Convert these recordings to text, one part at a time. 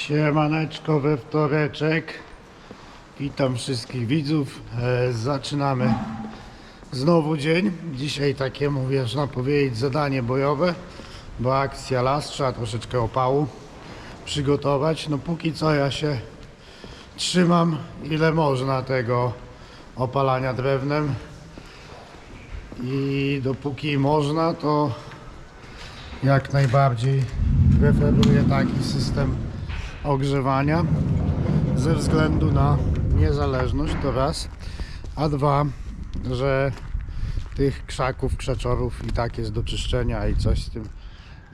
Siemaneczko we wtoreczek. Witam wszystkich widzów. E, zaczynamy znowu dzień. Dzisiaj takie, można powiedzieć, zadanie bojowe, bo akcja las, trzeba troszeczkę opału przygotować. No póki co ja się trzymam ile można tego opalania drewnem i dopóki można to jak najbardziej preferuję taki system ogrzewania ze względu na niezależność to raz, a dwa, że tych krzaków, krzaczorów i tak jest do czyszczenia i coś z tym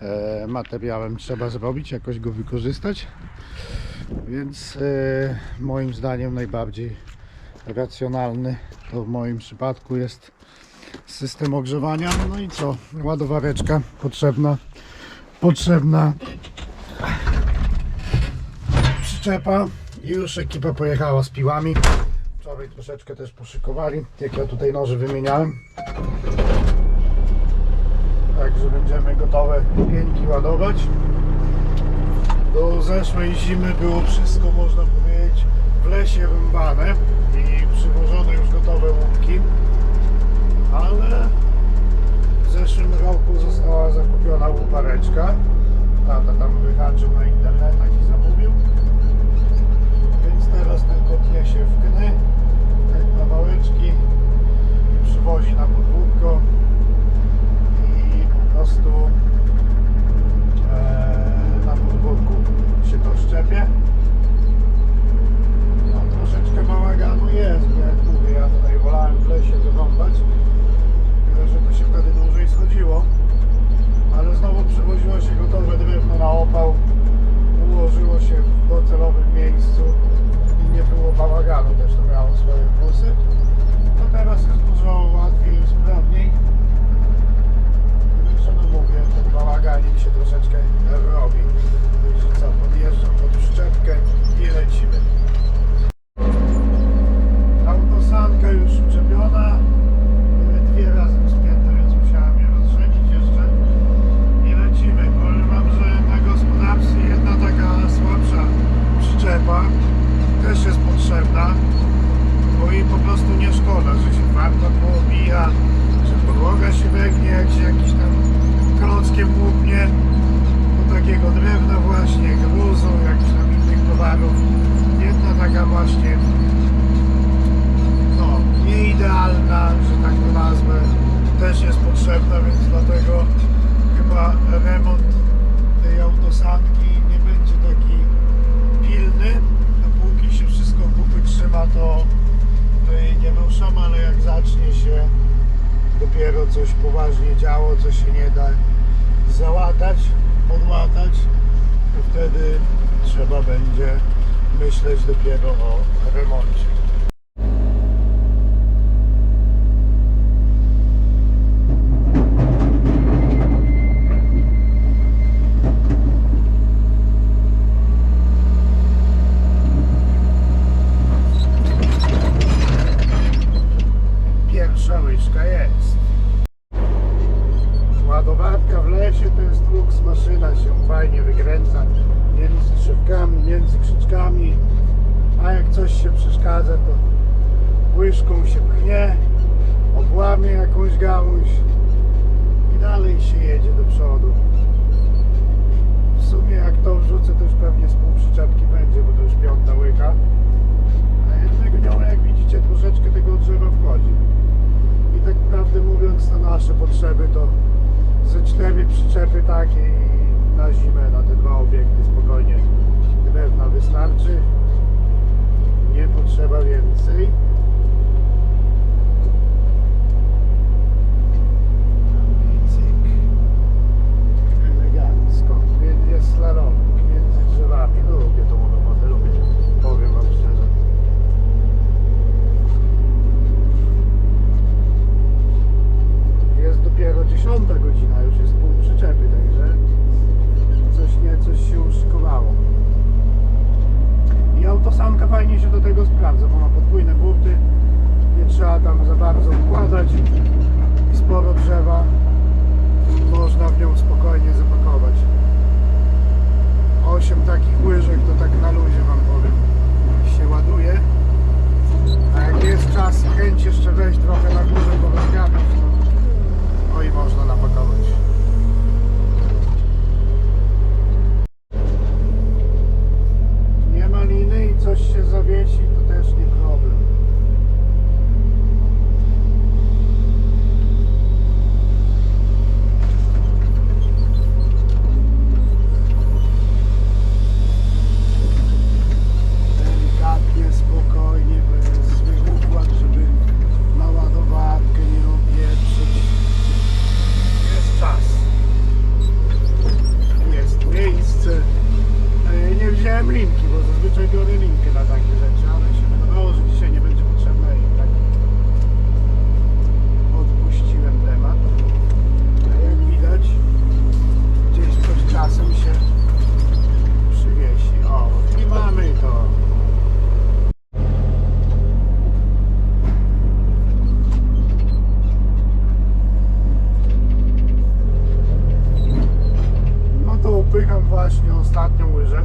e, materiałem trzeba zrobić, jakoś go wykorzystać. Więc e, moim zdaniem najbardziej racjonalny to w moim przypadku jest system ogrzewania. No i co? Ładowareczka potrzebna. Potrzebna I już ekipa pojechała z piłami. Wczoraj troszeczkę też poszykowali, jak ja tutaj noże wymieniałem. Także będziemy gotowe pięki ładować. Do zeszłej zimy było wszystko, można powiedzieć, w lesie rąbane i przywożone już gotowe łupki. Ale w zeszłym roku została zakupiona łupareczka. Tata tam wyhaczył na internetach i zamówił. Więc teraz tylko tnie się w kny, te kawałeczki i przywozi na podwórko i po prostu e, na podwórku się to szczepie. No troszeczkę bałaganu jest, bo jak mówię, ja tutaj wolałem w lesie wyrąbać, tyle że to się wtedy dłużej schodziło. Ale znowu przywoziło się gotowe drewno na opał, ułożyło się w docelowym miejscu i nie było bałaganu, też to miało swoje plusy. To teraz jest dużo łatwiej i sprawniej. Także no mówię, ten bałaganik się troszeczkę robi. Także co, podjeżdżam pod przyczepkę i lecimy. Autosanka już przyczepiona. Były dwie razem spięte, więc musiałem je rozrzenić jeszcze. I lecimy. Powiem Wam, że na gospodarstwie jedna taka słabsza przyczepa też jest potrzebna, bo jej po prostu nie szkoda, że się farta poobija, że podłoga się wegnie, jak się jakiś tam klockiem łupnie do takiego drewna właśnie, gruzu, jakichś tam innych towarów. Jedna taka właśnie no, nieidealna, że tak to nazwę, też jest potrzebna, więc dlatego chyba remont tej autosanki nie będzie taki pilny. Dopóki się wszystko kupy trzyma, to jej nie ruszam, ale jak zacznie się dopiero coś poważnie działo, co się nie da załatać, podłatać, to wtedy trzeba będzie myśleć dopiero o remoncie. Się fajnie wykręca między drzewkami, między krzyczkami, a jak coś się przeszkadza, to łyżką się pchnie, obłamie jakąś gałąź i dalej się jedzie do przodu. W sumie jak to wrzucę, to już pewnie z pół przyczepki będzie, bo to już piąta łyka. A jednak nią, jak widzicie, troszeczkę tego drzewa wchodzi. I tak prawdę mówiąc, na nasze potrzeby to ze cztery przyczepy takie na zimę, na te dwa obiekty spokojnie drewna wystarczy. Nie potrzeba więcej.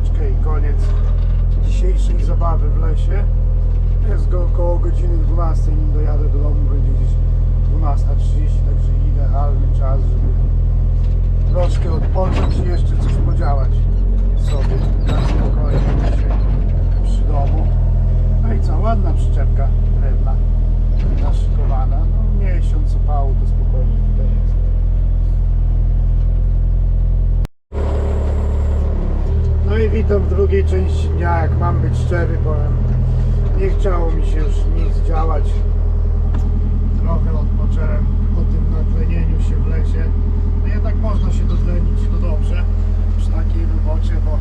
Łyżeczkę i koniec dzisiejszej zabawy w lesie. Jest go około godziny 12, nim dojadę do domu, będzie gdzieś 12.30, także idealny czas, żeby troszkę odpocząć i jeszcze coś podziałać sobie na spokojnie dzisiaj przy domu. No i co, ładna przyczepka drewna naszykowana. No miesiąc opału to spokojnie tutaj jest. No i witam w drugiej części dnia, jak mam być szczery, powiem, nie chciało mi się już nic działać. Trochę odpocząłem po tym natlenieniu się w lesie. No jednak można się dotlenić, to dobrze przy takiej robocie, bo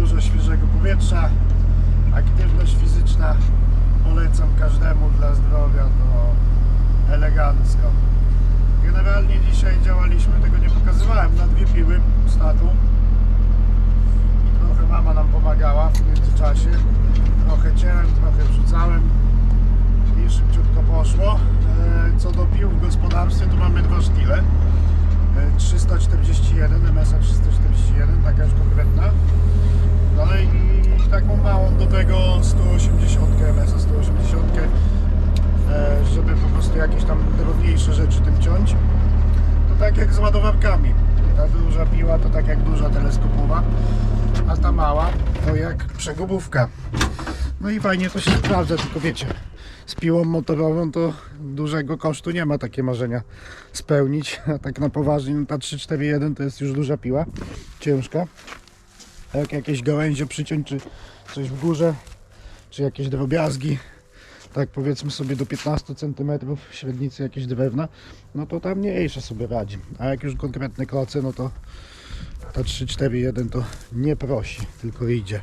dużo świeżego powietrza, aktywność fizyczna polecam każdemu dla zdrowia, to elegancko. Generalnie dzisiaj działaliśmy, tego nie pokazywałem, na dwie piły z tatą. Trochę mama nam pomagała w międzyczasie. Trochę cięłem, trochę wrzucałem i szybciutko poszło. E, Co do pił w gospodarstwie, tu mamy dwa sztile. E, 341, MSA 341, taka już konkretna. No i taką małą do tego 180, MSA 180, e, żeby po prostu jakieś tam drobniejsze rzeczy tym ciąć. To tak jak z ładowarkami. Ta duża piła to tak jak duża teleskopowa, a ta mała to jak przegubówka. No i fajnie to się sprawdza, tylko wiecie, z piłą motorową to dużego kosztu nie ma takie marzenia spełnić. A tak na poważnie, no ta 341 to jest już duża piła, ciężka. A jak jakieś gałęzie przyciąć, czy coś w górze, czy jakieś drobiazgi, tak powiedzmy sobie do 15 cm średnicy jakieś drewna, no to tam mniejsze sobie radzi. A jak już konkretne kloce, no to ta 341 to nie prosi, tylko idzie.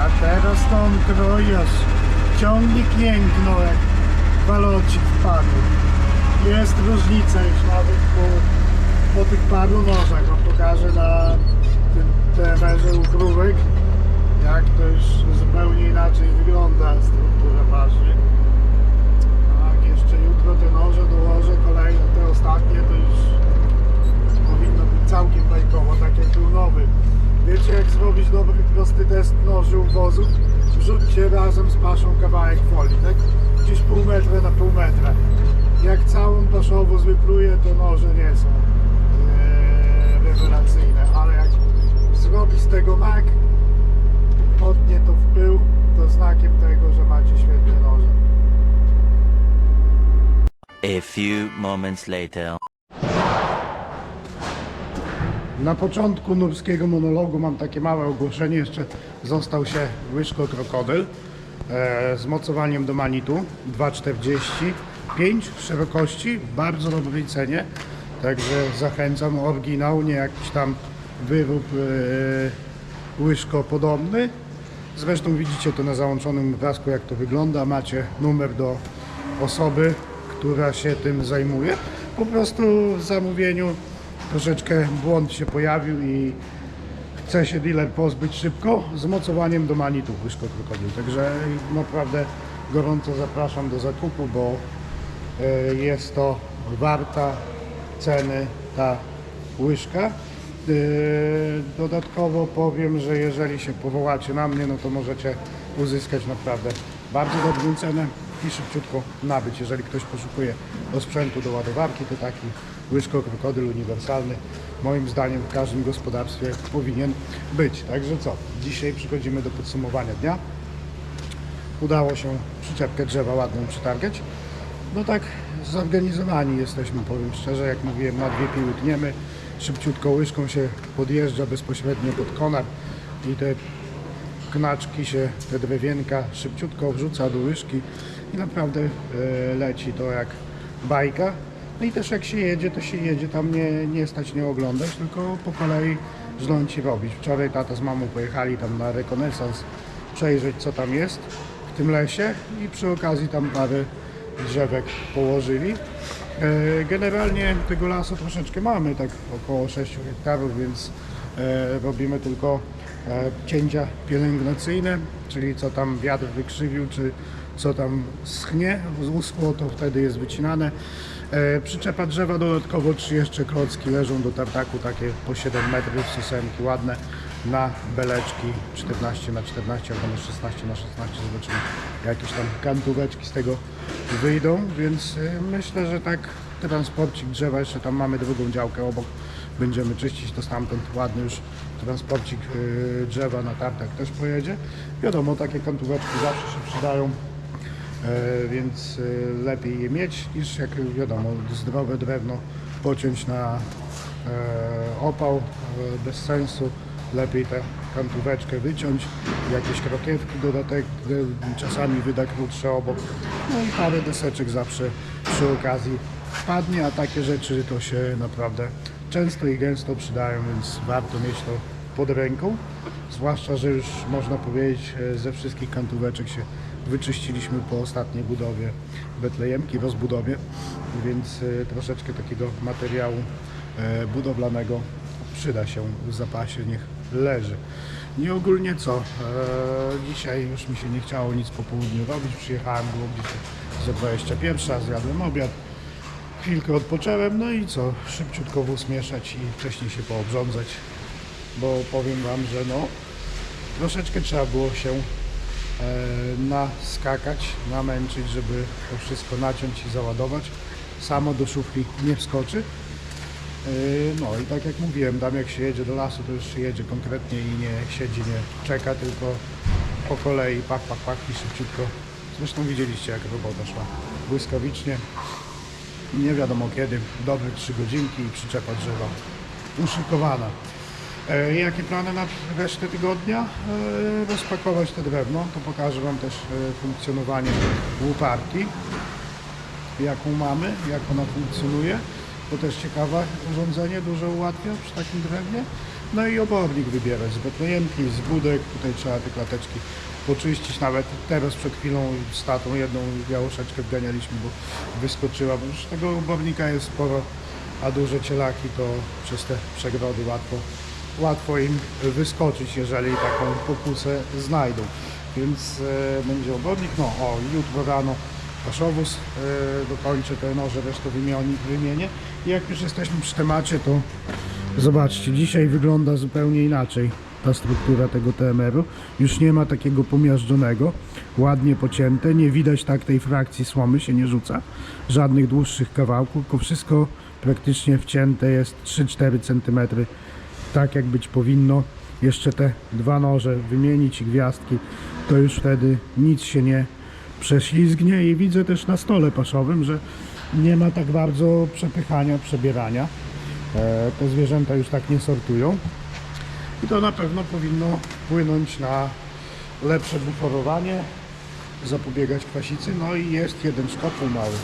A teraz to on krojasz. Ciągnik jęknął jak balocik wpadł. Jest różnica już nawet po, po tych paru nożach. Wam pokażę na tym TMR-ze ukrówek jak to już zupełnie inaczej wygląda struktura parzy. Tak, jeszcze jutro te noże dołożę, kolejne, te ostatnie to już powinno być całkiem bajkowo, tak jak był nowy. Wiecie jak zrobić dobry, prosty test noży u wozów? Wrzućcie razem z paszą kawałek folii, tak? Gdzieś pół metra na pół metra. Jak całą paszowóz wypluje, to noże nie są ee, rewelacyjne, ale jak zrobi z tego mak, potnie to w pył, to znakiem tego, że macie świetne noże. A few moments later. Na początku nurskiego monologu mam takie małe ogłoszenie. Jeszcze został się łyżko krokodyl e, z mocowaniem do manitu 2,40 5 szerokości w bardzo dobrej cenie. Także zachęcam oryginał, nie jakiś tam wyrób e, łyżko podobny. Zresztą widzicie to na załączonym obrazku jak to wygląda. Macie numer do osoby, która się tym zajmuje. Po prostu w zamówieniu troszeczkę błąd się pojawił i chce się dealer pozbyć szybko z mocowaniem do manitu łyżko krokodyl. Także naprawdę gorąco zapraszam do zakupu, bo jest to warta ceny ta łyżka. E, Dodatkowo powiem, że jeżeli się powołacie na mnie, no to możecie uzyskać naprawdę bardzo dobrą cenę. i szybciutko nabyć. Jeżeli ktoś poszukuje do sprzętu do ładowarki, to taki łyżko krokodyl uniwersalny moim zdaniem w każdym gospodarstwie powinien być. Także co? Dzisiaj przychodzimy do podsumowania dnia. Udało się przyczepkę drzewa ładną przytargać. No tak zorganizowani jesteśmy, powiem szczerze, jak mówiłem, na dwie piły tniemy. Szybciutko łyżką się podjeżdża bezpośrednio pod konar i te knaczki się, te drewienka szybciutko wrzuca do łyżki i naprawdę e, leci to jak bajka. No i też jak się jedzie, to się jedzie, tam nie, nie stać nie oglądać, tylko po kolei żnąć i robić. Wczoraj tata z mamą pojechali tam na rekonesans przejrzeć co tam jest w tym lesie i przy okazji tam parę drzewek położyli. E, Generalnie tego lasu troszeczkę mamy, tak około 6 hektarów, więc e, robimy tylko e, cięcia pielęgnacyjne, czyli co tam wiatr wykrzywił, czy co tam schnie, uschło, to wtedy jest wycinane. Przyczepa drzewa dodatkowo, trzy jeszcze klocki leżą do tartaku, takie po 7 metrów, susemki ładne na beleczki 14 na 14 albo na 16 na 16 zobaczymy jakieś tam kantóweczki z tego wyjdą, więc y, myślę, że tak transporcik drzewa, jeszcze tam mamy drugą działkę obok, będziemy czyścić to stamtąd ładny już transporcik y, drzewa na tartak też pojedzie. Wiadomo, takie kantóweczki zawsze się przydają, E, więc lepiej je mieć niż jak wiadomo zdrowe drewno pociąć na opał bez sensu. Lepiej tę kantóweczkę wyciąć, jakieś krokiewki dodatek, e, czasami wyda krótsze obok. No i parę deseczek zawsze przy okazji wpadnie, a takie rzeczy to się naprawdę często i gęsto przydają, więc warto mieć to pod ręką. Zwłaszcza, że już można powiedzieć e, ze wszystkich kantóweczek się wyczyściliśmy po ostatniej budowie Betlejemki, rozbudowie, więc e, troszeczkę takiego materiału budowlanego przyda się w zapasie, niech leży. Nie ogólnie co, e, dzisiaj już mi się nie chciało nic po południu robić, przyjechałem, było gdzieś za 21, zjadłem obiad, chwilkę odpocząłem, no i co, szybciutko wóz mieszać i wcześniej się poobrządzać, bo powiem Wam, że no troszeczkę trzeba było się e, naskakać, namęczyć, żeby to wszystko naciąć i załadować. Samo do szufli nie wskoczy. E, No i tak jak mówiłem, tam jak się jedzie do lasu, to już się jedzie konkretnie i nie siedzi, nie czeka, tylko po kolei pach, pach, pach i szybciutko. Zresztą widzieliście jak robota szła błyskawicznie. Nie wiadomo kiedy, dobre 3 godzinki i przyczepa drzewa uszykowana. E, jakie plany na resztę tygodnia? E, rozpakować te drewno, to pokażę Wam też funkcjonowanie łuparki, jaką mamy, jak ona funkcjonuje. To też ciekawe urządzenie, dużo ułatwia przy takim drewnie. No i obornik wybierać z betlejemki, z budek, tutaj trzeba te klateczki poczyścić. Nawet teraz przed chwilą z tatą jedną białoszeczkę wganialiśmy, bo wyskoczyła, bo już tego obornika jest sporo, a duże cielaki to przez te przegrody łatwo, łatwo im wyskoczyć, jeżeli taką pokusę znajdą. Więc e, będzie obornik, no o jutro rano paszowóz e, dokończę te noże, resztę wymieni, wymienię. Jak już jesteśmy przy temacie, to zobaczcie, dzisiaj wygląda zupełnie inaczej ta struktura tego TMR-u. Już nie ma takiego pomiażdżonego, ładnie pocięte, nie widać tak tej frakcji słomy, się nie rzuca, żadnych dłuższych kawałków, tylko wszystko praktycznie wcięte jest 3-4 cm, tak jak być powinno. Jeszcze te dwa noże wymienić i gwiazdki, to już wtedy nic się nie prześlizgnie i widzę też na stole paszowym, że nie ma tak bardzo przepychania, przebierania. E, te zwierzęta już tak nie sortują. I to na pewno powinno wpłynąć na lepsze buforowanie, zapobiegać kwasicy. No i jest jeden szkopuł mały.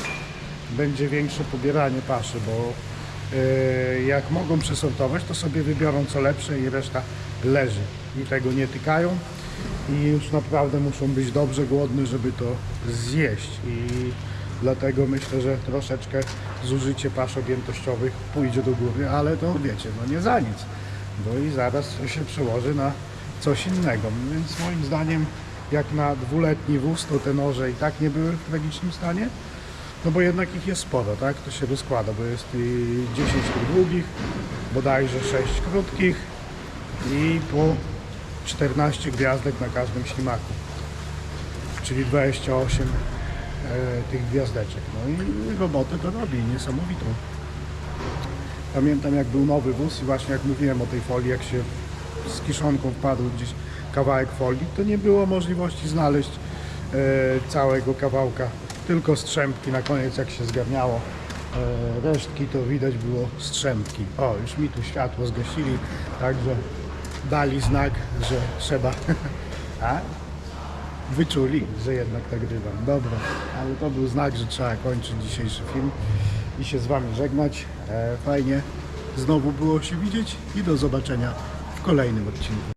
Będzie większe pobieranie paszy, bo e, jak mogą przesortować, to sobie wybiorą co lepsze i reszta leży. I tego nie tykają. I już naprawdę muszą być dobrze głodne, żeby to zjeść. I dlatego myślę, że troszeczkę zużycie pasz objętościowych pójdzie do góry, ale to wiecie, no nie za nic bo i zaraz się przełoży na coś innego. Więc moim zdaniem, jak na dwuletni wóz, to te noże i tak nie były w tragicznym stanie. No bo jednak ich jest sporo, tak? To się rozkłada, bo jest i 10 tych długich, bodajże 6 krótkich i po 14 gwiazdek na każdym ślimaku. Czyli 28 tych gwiazdeczek. No i robotę to robi, niesamowitą. Pamiętam jak był nowy wóz i właśnie jak mówiłem o tej folii, jak się z kiszonką wpadł gdzieś kawałek folii, to nie było możliwości znaleźć e, całego kawałka, tylko strzępki na koniec jak się zgarniało. E, resztki to widać było strzępki. O, już mi tu światło zgasili, także dali znak, że trzeba. A? Wyczuli, że jednak nagrywam. Dobra, ale to był znak, że trzeba kończyć dzisiejszy film i się z Wami żegnać. E, fajnie znowu było się widzieć i do zobaczenia w kolejnym odcinku.